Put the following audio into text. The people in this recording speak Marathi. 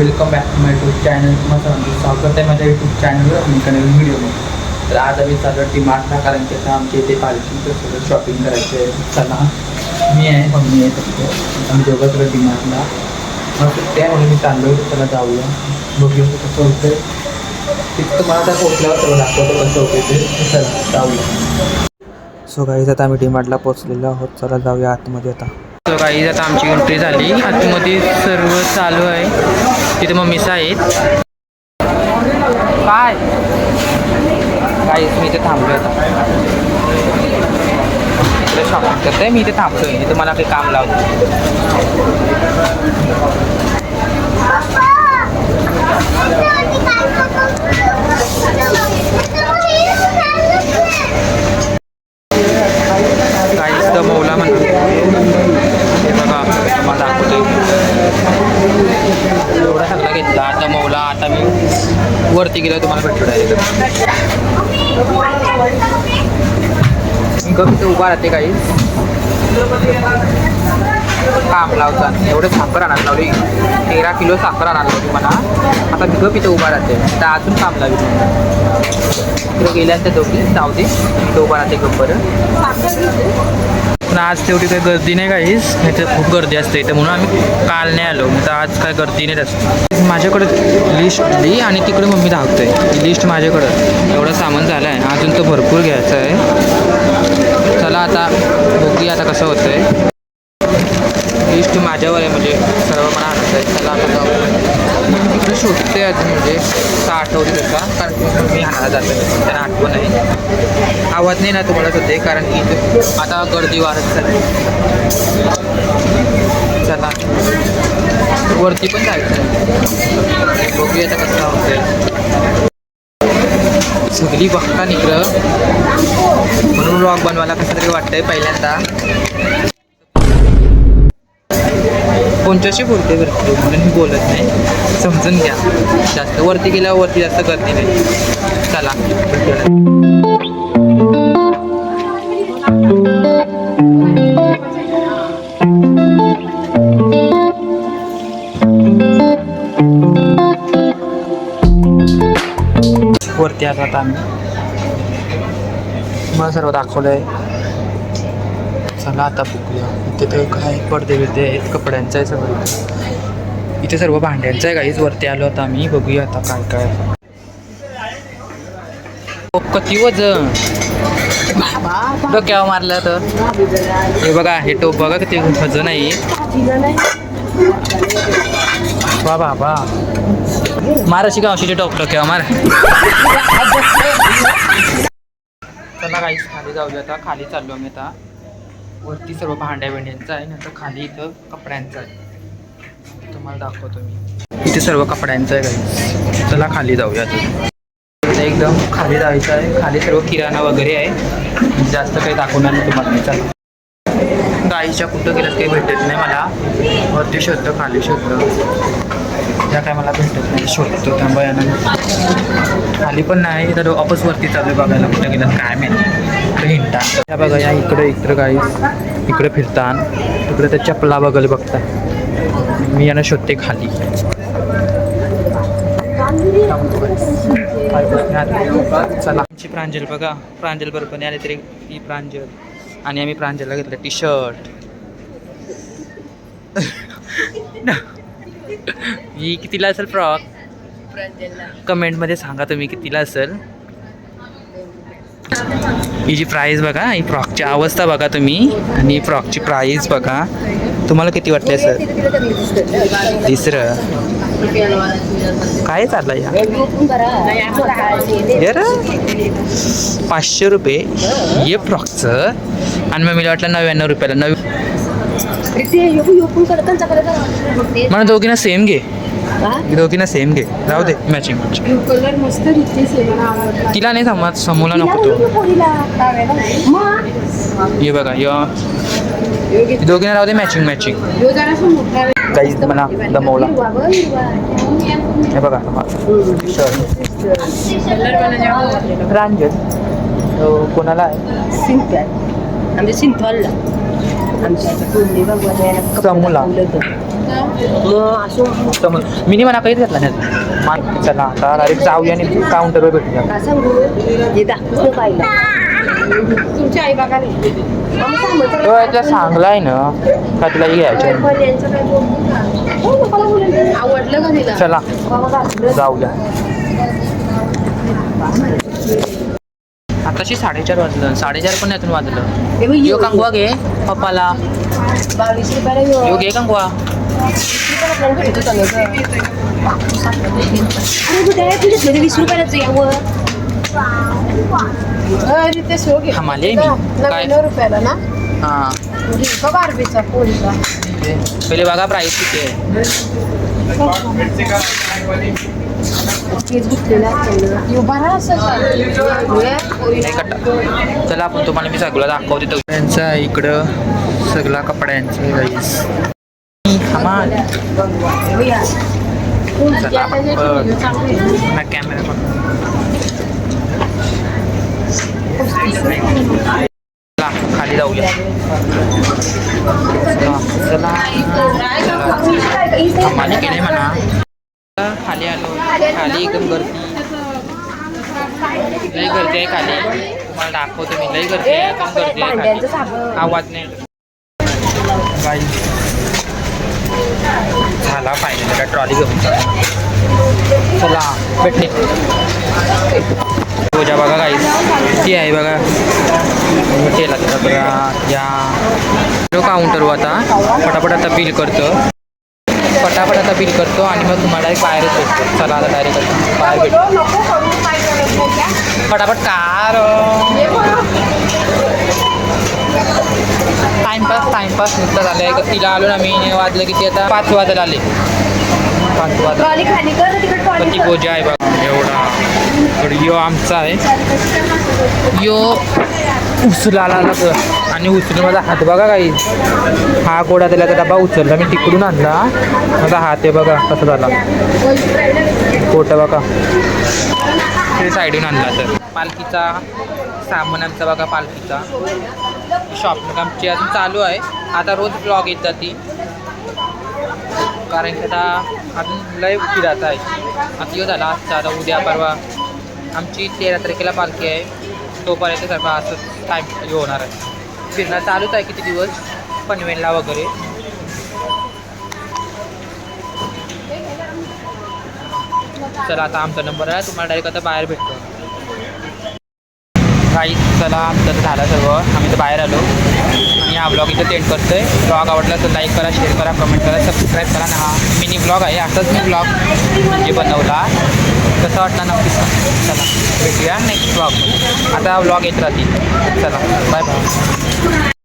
Welcome back to my YouTube channel तुम्हाला सांगतो स्वागत आहे माझ्या यूट्यूब चॅनलवर आणि एका नवीन व्हिडिओमध्ये तर आज आम्ही चालू डी मार्टला कारण की आता आमच्या इथे पार्किंग सगळं शॉपिंग करायचं आहे. चला. मी आहे मम्मी आहे फक्त आम्ही दोघं तर डी मार्टला मग सुट्टी आहे मी चाललो आहे चला जाऊया. बघूया कसं होतं तिथं मला आता पोहोचल्यावर सगळं दाखवतो कसं होतं ते. चला जाऊया. सो गाईज आता आम्ही डीमार्टला पोहोचलेलो आहोत. चला जाऊया आतमध्ये आता. सो गाईज आता आमची एंट्री झाली. आतमध्ये सर्व चालू आहे. तिथे मम्मीच आहेत काय गाईज मी इथे थांबलो आता इकडे शॉपिंग करते मी इथे थांबलोय इथे मला काही काम लावतो गाईज द मौला म्हणून हे बघा मला दाखवतोय एवढा सगळा घेतला आता मौला आता मी वरती गेलं तुम्हाला भेटतो डायरेक्ट कमी तर उभा राहते काही. काम लावतात एवढं साखर आणायला लावली. तेरा किलो साखर आणायला लावली मला. आता मी गप इथे उभा राहते. तर अजून काम लावी तिकडे गेल्या त्या दोघी. जाऊ दे. इथं उभा राहते गप्पर. बरं पण आज तेवढी काही गर्दी नाही काहीच नाही तर खूप गर्दी असते. इथे म्हणून आम्ही काल नाही आलो. तर आज काय गर्दी नाही असते माझ्याकडे लिस्ट दिली आणि तिकडे मम्मी धावते. लिस्ट माझ्याकडं. एवढं सामान झालं आहे अजून तर भरपूर घ्यायचं आहे. चला आता बघूया आता कसं होतं आहे माझ्यावर आहे म्हणजे सर्व मला आनंद आहे चला आता जाऊ. इकडे शोधते आज म्हणजे का? आठवली का कारण मी हाणाला जातो त्यांना आठवण आहे. आवाज नाही ना तुम्हाला सध्या कारण की आता गर्दी वाढत चालली चला. वरती पण जायचं आहे. बघूया आता कसं होतंय. सगळी बघता इकडं म्हणून ब्लॉग बनवायला कसं तरी वाटतंय पहिल्यांदा. कोणच्याशी बोलते वरती म्हणून मी बोलत नाही. समजून घ्या. जास्त वरती गेल्यावर वरती जास्त गर्दी नाही. चला. वरती आता आम्ही. मला सर्व दाखवलं आहे चला आता बघूया. इथे तर काय पडदे बिडदे आहेत कपड्यांचं आहे सगळं. इथे सर्व भांड्यांचं आहे काहीच वरती आलो आता आम्ही. बघूया आता काय काय. कती किती वजन डोक्यावर मारलं तर. हे बघा हे टोप बघा किती वजन आहे वा बाबा मार अशी गावशीचे टोप डोक्यावर मार. चला काहीच खाली जाऊया आता. खाली चाललो आम्ही आता. वरती सर्व भांड्या भेंड्यांचं आहे नंतर खाली इथं कपड्यांचं आहे. तुम्हाला दाखवतो मी. इथे सर्व कपड्यांचं आहे काही चला खाली जाऊया आता एकदम खाली जायचं आहे. खाली सर्व किराणा वगैरे आहे. जास्त काही दाखवणार नाही तुम्हाला मी. चला. गाईच्या कुठं गेलं काही भेटत नाही मला. वरती शोधतो खाली शोधतो. त्या काय मला भेटत नाही शोधतो. थांबा यानं खाली पण नाही तर ऑफिस वरती चालू बघायला कुठं गेलं काय माहिती. इकडे हिंडता त्या बघा या इकडे इकडे काही इकडे फिरतान. तिकडे त्या चपला बघायला बघता. मी यांना शोधते खाली. चला. आमची प्रांजल बघा. प्रांजल बरोबर आले तरी ही प्रांजल. आणि आम्ही प्रांजलला घेतलं टी शर्ट ही कितीला असेल फ्रॉक? कमेंटमध्ये सांगा तुम्ही कितीला असेल. ही जी प्राईस बघा ही फ्रॉकची अवस्था बघा तुम्ही. आणि फ्रॉकची प्राईस बघा. तुम्हाला किती वाटले सर तिसरं. काय चाललं या? यार पाचशे रुपये. हे फ्रॉकचं आणि मग मला वाटलं नव्याण्णव रुपयाला. नव मला दोघींना सेम घे. दोघींना सेम घे. राहू दे. मॅचिंग मॅचिंग कलर मस्त आहे मला तिला नाही समज समोला नको तो. हे बघा या. दोघींना राहू दे. मॅचिंग मॅचिंग Guys, म्हणा, दमवला. हे बघा शर्ट रांजल तो कोणाला आहे? आमच्या सिंथॉलला आमच्या समूला. समज मिनी म्हणा काहीच घेतला नाही. मा- चला आता डायरेक्ट जाऊया आणि काउंटरवर भेटूया. का सांगू दाखवून पाहिलं तुमची आई बघा रे मग सांगतो तो यातला चांगला आहे ना का तुलाही घ्यायचं? हो. आवडलं का तिला? चला. जाऊया. आताशी साडेचार वाजलं. साडेचार पण यातून वाजलं. यो कंगवा घे पप्पाला. बावीस रुपयाला यो. यो घे कंगवा. वीस रुपयालाच अरे ते घे. थांबाले मी. काय? नव्याण्णव रुपयाला ना हां घे का पोळीचा पहिले बघा प्राईस किती आहे आहे का? चला आपण तुम्हाला मी सगळं दाखवते त्यांचा इकडं सगळा कपड्यांचं गाईस कमाल या. चला आपण याच्याचे बघ. व्हिडिओ चांगले आहेत. पुन्हा कॅमेरा पण चला खाली जाऊया चला चला कमाली केले म्हणा खाली आलो खाली एकदम गर्दी लई गर्दी आहे खाली तुम्हाला दाखवतो मी लई गर्दी आहे एकदम गर्दी आहे भांड्यांचं खाली साबण आवाज नाही बाई झाला फायनल ट्रॉली घेऊन चला. भेटणे. पूजा बघा काही ती आहे बघा. तेला बघा या काउंटरवर आता. पटापट आता बिल करतो. पटापट आता बिल करतो आणि मग तुम्हाला डायरेक्ट बाहेरच भेटतो. चला आता डायरेक्ट बाहेर भेटतो पटापट कार. टाइमपास टाइमपास नुसतं झालं तिला आलो ना मी वाजलं किती आता? पाच वाजायला आले. पाच वाजता ती पूजा आहे बघा. एवढा. तर यो आमचा आहे. यो उचलाला ग आणि उचलून माझा हात बघा काही. हा गोडा त्याला डबा उचलला. मी तिकडून आणला. माझा हात आहे बघा कसा झाला. कोट बघा. ते साईडून आणला तर. पालखीचा सामान आमचा बघा पालखीचा. शॉप आमची अजून चालू आहे. आता रोज ब्लॉग येत जाती कारण की आता अजून लय फिरायचं आहे. आता यो झाला आजचा. आता उद्या परवा आमची तेरा तारखेला पालखी आहे. तोपर्यंत सर्व असं टाईम हे होणार आहे. फिरणं चालूच आहे किती दिवस? पनवेलला वगैरे. चला आता आमचा नंबर आहे. तुम्हाला डायरेक्ट आता बाहेर भेटतो. काही चला आमचं झालं सर्व. आम्ही तर बाहेर आलो. आणि हा ब्लॉग इथं एंड करतो आहे ब्लॉग आवडला तर लाईक करा शेअर करा कमेंट करा सबस्क्राईब करा. ना हा मिनी ब्लॉग आहे. असाच मी ब्लॉग म्हणजे बनवला कसं वाटला नक्कीच चला भेटूया नेक्स्ट ब्लॉग आता ब्लॉग येत राहतील. चला बाय बाय